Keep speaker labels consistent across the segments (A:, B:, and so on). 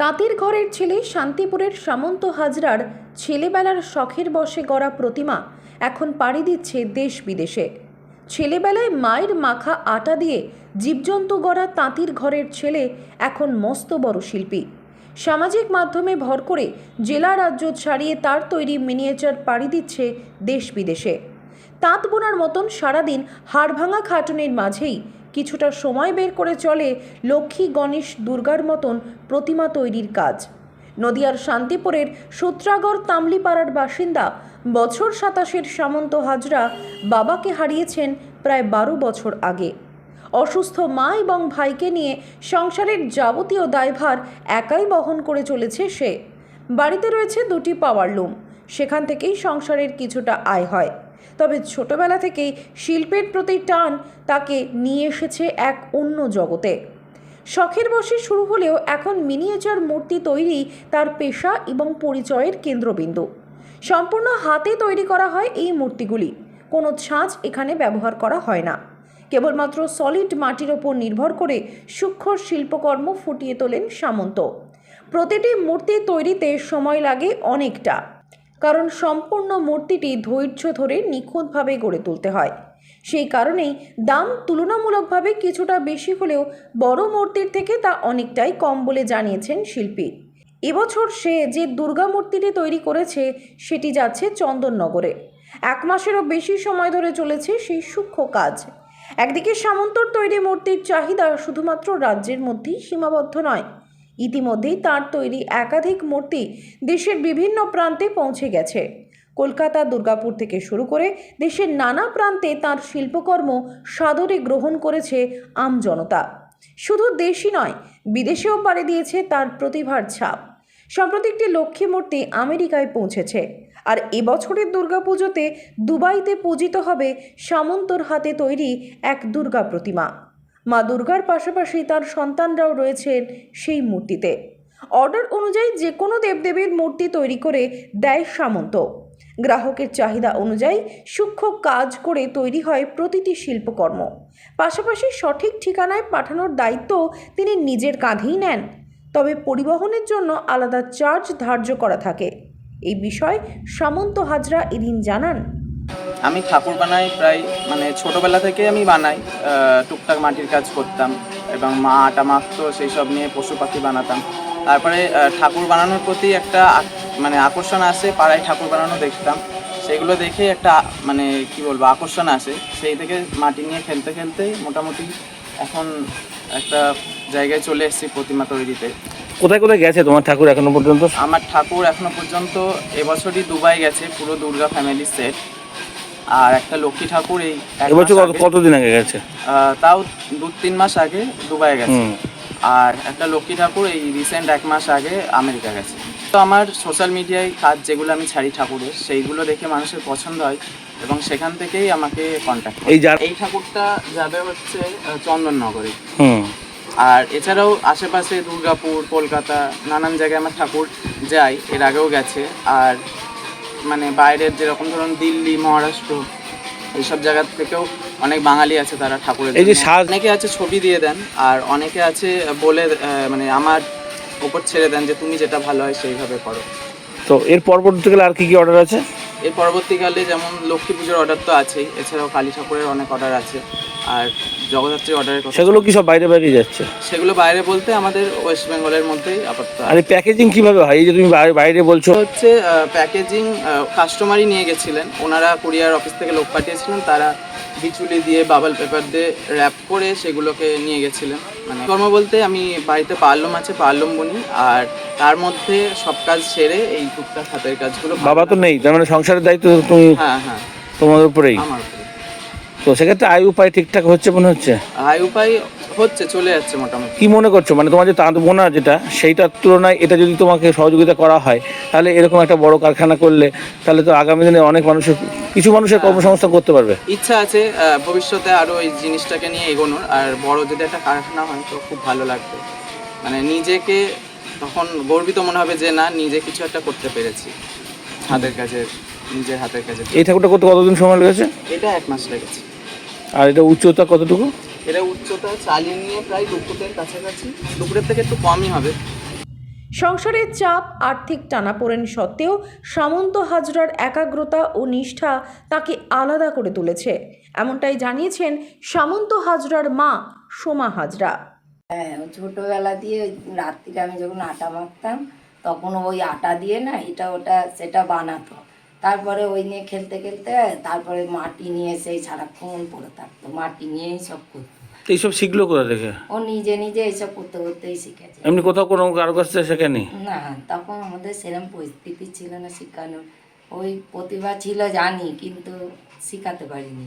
A: তাঁতির ঘরের ছেলে শান্তিপুরের সামন্ত হাজরার ছেলেবেলার শখের বসে গড়া প্রতিমা এখন পাড়ি দিচ্ছে দেশ বিদেশে। ছেলেবেলায় মায়ের মাখা আটা দিয়ে জীবজন্তু গড়া তাঁতির ঘরের ছেলে এখন মস্ত বড় শিল্পী। সামাজিক মাধ্যমে ভর করে জেলা রাজ্য ছাড়িয়ে তার তৈরি মিনিয়েচার পাড়ি দিচ্ছে দেশ বিদেশে। তাঁত বোনার মতন সারাদিন হাড়ভাঙা খাটুনির মাঝেই কিছুটা সময় বের করে চলে লক্ষ্মী গণেশ দুর্গার মতন প্রতিমা তৈরির কাজ। নদিয়ার শান্তিপুরের সূত্রাগড় তামলিপাড়ার বাসিন্দা বছর সাতাশের সামন্ত হাজরা বাবাকে হারিয়েছেন প্রায় বারো বছর আগে। অসুস্থ মা এবং ভাইকে নিয়ে সংসারের যাবতীয় দায়ভার একাই বহন করে চলেছে সে। বাড়িতে রয়েছে দুটি পাওয়ার লুম সেখান থেকেই সংসারের কিছুটা আয় হয়। তবে ছোটবেলা থেকেই শিল্পের প্রতি টান তাকে নিয়ে এসেছে এক অন্য জগতে। শখের বসে শুরু হলেও এখন মিনিয়েচার মূর্তি তৈরি তার পেশা এবং পরিচয়ের কেন্দ্রবিন্দু। সম্পূর্ণ হাতে তৈরি করা হয় এই মূর্তিগুলি। কোনো ছাঁচ এখানে ব্যবহার করা হয় না। কেবলমাত্র সলিড মাটির ওপর নির্ভর করে সূক্ষ্ম শিল্পকর্ম ফুটিয়ে তোলেন সামন্ত। প্রতিটি মূর্তি তৈরিতে সময় লাগে অনেকটা। কারণ সম্পূর্ণ মূর্তিটি ধৈর্য ধরে নিখুঁতভাবে গড়ে তুলতে হয়। সেই কারণেই দাম তুলনামূলকভাবে কিছুটা বেশি হলেও বড় মূর্তির থেকে তা অনেকটাই কম বলে জানিয়েছেন শিল্পী। এবছর সে যে দুর্গা মূর্তিটি তৈরি করেছে, সেটি যাচ্ছে চন্দননগরে। এক মাসেরও বেশি সময় ধরে চলেছে সেই সূক্ষ্ম কাজ। একদিকে সামন্তর তৈরি মূর্তির চাহিদা শুধুমাত্র রাজ্যের মধ্যেই সীমাবদ্ধ নয় ইতিমধ্যেই তার তৈরি একাধিক মূর্তি দেশের বিভিন্ন প্রান্তে পৌঁছে গেছে। কলকাতা, দুর্গাপুর থেকে শুরু করে দেশের নানা প্রান্তে তার শিল্পকর্ম সাদরে গ্রহণ করেছে আমজনতা শুধু দেশই নয়, বিদেশেও পাড়ি দিয়েছে তার প্রতিভার ছাপ। সম্প্রতি একটি লক্ষ্মী মূর্তি আমেরিকায় পৌঁছেছে আর এবছরের দুর্গাপুজোতে দুবাইতে পূজিত হবে সামন্তর হাতে তৈরি এক দুর্গা প্রতিমা। মা দুর্গার পাশাপাশি তার সন্তানরাও রয়েছেন সেই মূর্তিতে। অর্ডার অনুযায়ী যে কোনো দেবদেবীর মূর্তি তৈরি করে দেয় সামন্ত। গ্রাহকের চাহিদা অনুযায়ী সূক্ষ্ম কাজ করে তৈরি হয় প্রতিটি শিল্পকর্ম। পাশাপাশি সঠিক ঠিকানায় পাঠানোর দায়িত্ব তিনি নিজের কাঁধেই নেন। তবে পরিবহনের জন্য আলাদা চার্জ ধার্য করা থাকে। এই বিষয়ে সামন্ত হাজরা এদিন জানান।
B: আমি ঠাকুর বানাই প্রায় মানে ছোটোবেলা থেকে আমি বানাই টুকটাক মাটির কাজ করতাম এবং মা আটা মাখতো সেই সব নিয়ে পশু পাখি বানাতাম। তারপরে ঠাকুর বানানোর প্রতি একটা মানে আকর্ষণ আসে পাড়ায় ঠাকুর বানানো দেখতাম। সেগুলো দেখে একটা মানে কি বলব আকর্ষণ আসে। সেই থেকে মাটি নিয়ে খেলতে খেলতে মোটামুটি এখন একটা জায়গায় চলে এসেছি প্রতিমা তৈরিতে।
C: কোথায় কোথায় গেছে তোমার ঠাকুর এখনও পর্যন্ত?
B: আমার ঠাকুর এখনও পর্যন্ত এবছরই দুবাই গেছে পুরো দুর্গা ফ্যামিলি সেট আর একটা লক্ষ্মী ঠাকুর এই এক
C: এবছর
B: মাস
C: কত
B: আগে,
C: কতদিন আগে গেছে?
B: আহ, তাও দু তিন মাস আগে দুবাই গেছে।
C: হুম।
B: আর একটা লক্ষ্মী ঠাকুর এই রিসেন্ট এক মাস আগে আমেরিকা গেছে। তো আমার সোশ্যাল মিডিয়ায় কাজ যেগুলো আমি ছাড়ি ঠাকুরের সেইগুলো দেখে মানুষের পছন্দ হয় এবং সেখান থেকেই আমাকে কন্ট্যাক্ট
C: এই যার-
B: এই ঠাকুরটা যাবে হচ্ছে আহ, চন্দননগরে।
C: হুম।
B: আর এছাড়াও আশেপাশে দুর্গাপুর কলকাতা নানান জায়গায় আমার ঠাকুর যায় এর আগেও গেছে। আর মানে বাইরের যেরকম ধরুন দিল্লি মহারাষ্ট্র এইসব জায়গা থেকেও অনেক বাঙালি আছে তারা ঠাকুরের
C: এই যে। সাজ-
B: অনেকে আছে ছবি দিয়ে দেন আর অনেকে আছে বলে মানে আমার ওপর ছেড়ে দেন যে তুমি যেটা ভালো হয় সেইভাবে করো।
C: তো এর পরবর্তীকালে আর কি কি অর্ডার আছে?
B: এর পরবর্তীকালে যেমন লক্ষ্মী পুজোর অর্ডার তো আছেই এছাড়াও কালী ঠাকুরের অনেক অর্ডার আছে। আর জগদ্ধাত্রী অর্ডারের কথা
C: সেগুলো কি সব বাইরে বাইরে যাচ্ছে?
B: সেগুলো বাইরে বলতে আমাদের ওয়েস্ট বেঙ্গলের মধ্যেই আপাতত
C: আর এই প্যাকেজিং কীভাবে হয়? এই যে তুমি বাইরে- বলছো।
B: হচ্ছে প্যাকেজিং কাস্টমারই নিয়ে গেছিলেন। ওনারা কুরিয়ার অফিস থেকে লোক পাঠিয়েছিলেন। তারা বিচুলি দিয়ে বাবল পেপার দিয়ে র্যাপ করে সেগুলোকে নিয়ে গেছিলেন। মানে কর্ম বলতে আমি বাড়িতে পারলুম আছে পারলুম বুনি। আর তার মধ্যে সব কাজ সেরে এই টুকটাক হাতের কাজগুলো
C: বাবা তো নেই তার মানে সংসারের দায়িত্ব তুমি
B: হ্যাঁ হ্যাঁ।
C: তোমার উপরেই।
B: আমার।
C: তো সেক্ষেত্রে আয় উপায় ঠিকঠাক হচ্ছে মনে হচ্ছে?
B: আয় উপায় হচ্ছে চলে যাচ্ছে মোটামুটি।
C: কি মনে করছ? মানে তোমার যে তাঁত বোনা যেটা সেইটার তুলনায় এটা যদি তোমাকে সহযোগিতা করা হয় তাহলে এরকম একটা বড় কারখানা করলে তাহলে তো আগামী দিনে অনেক মানুষের কিছু মানুষের কর্মসংস্থান করতে পারবে।
B: ইচ্ছা আছে আহ, ভবিষ্যতে আরও এই জিনিসটাকে নিয়ে এগোনোর আর বড় যদি একটা কারখানা হয় তো খুব ভালো লাগবে। মানে নিজেকে তখন গর্বিত মনে হবে যে না নিজে কিছু একটা করতে পেরেছি। হাতের কাজে নিজের হাতের কাজে
C: এই ঠাকুরটা করতে কতদিন সময় লেগেছে?
B: এটা এক মাস লেগেছে।
C: আর এটা উচ্চতা কতটুকু?
B: এটা উচ্চতা চালিয়ে নিয়ে প্রায় দুপুরের কাছাকাছি। দুপুরের থেকে একটু কমই হবে।
A: সংসারের চাপ আর্থিক টানাপোড়েন সত্ত্বেও সামন্ত হাজরার একাগ্রতা ও নিষ্ঠা তাকে আলাদা করে তুলেছে। এমনটাই জানিয়েছেন সামন্ত হাজরার মা সোমা হাজরা।
D: হ্যাঁ ছোটোবেলা দিয়ে ওই রাত্রিরে আমি যখন আটা মাখতাম তখন ওই আটা দিয়ে না এটা ওটা সেটা বানাতো। তারপরে ওই নিয়ে খেলতে খেলতে তারপরে মাটি নিয়ে সেই সারাক্ষণ পড়ে থাকতো। মাটি নিয়েই সব করতো।
C: এইসব শিখলো কোথা থেকে?
D: ও নিজে নিজে এইসব করতে করতেই শিখেছে।
C: এমনি কোথাও কোনো কারও কাছ থেকে শেখেনি?
D: না তখন আমাদের সেরকম পরিস্থিতি ছিল না শেখানোর ওই প্রতিভা ছিল জানি কিন্তু শেখাতে পারিনি।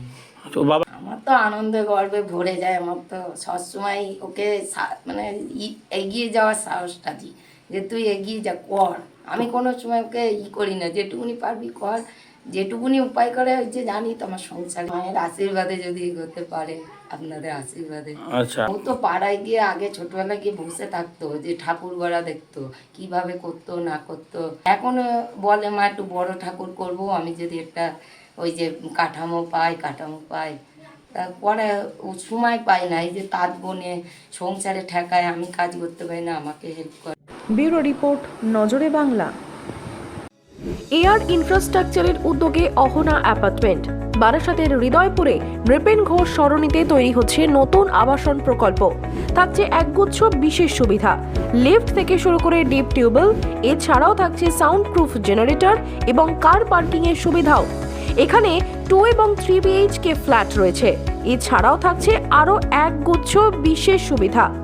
C: তো বাবা
D: আমার তো আনন্দে গর্বে ভরে যায়। আমার তো সবসময় ওকে মানে এগিয়ে যাওয়ার সাহসটা দিই। যে তুই এগিয়ে যা কর। আমি কোনো সময় ওকে ই করি না। যেটুকুনি পারবি কর। যেটুকুনি উপায় করে যে জানি তো আমার সংসার। মায়ের আশীর্বাদে যদি এগোতে পারে আপনাদের আশীর্বাদে।
C: আচ্ছা।
D: ও তো পাড়ায় গিয়ে আগে ছোটবেলায় গিয়ে বসে থাকতো যে ঠাকুর গড়া দেখতো কীভাবে করতো না করতো। এখন বলে মা একটু বড় ঠাকুর করব আমি যদি একটা ওই যে কাঠামো পাই কাঠামো পাই। তারপরে ও সময় পাই না। এই যে তাঁত বনে সংসারে ঠেকায় আমি কাজ করতে পারি না আমাকে হেল্প করে।
A: ব্যুরো রিপোর্ট, নজরে বাংলা। এয়ার ইনফ্রাস্ট্রাকচারের উদ্যোগে অহনা অ্যাপার্টমেন্ট। বারাসাতের হৃদয়পুরে নৃপেন ঘোষ সরণিতে তৈরি হচ্ছে নতুন আবাসন প্রকল্প। থাকছে একগুচ্ছ বিশেষ সুবিধা। লিফট থেকে শুরু করে ডিপ টিউবওয়েল, এছাড়াও থাকছে সাউন্ড প্রুফ জেনারেটর এবং কার পার্কিংয়ের সুবিধাও। এখানে টু এবং থ্রি বিএইচকে ফ্ল্যাট রয়েছে। এছাড়াও থাকছে আরও একগুচ্ছ বিশেষ সুবিধা।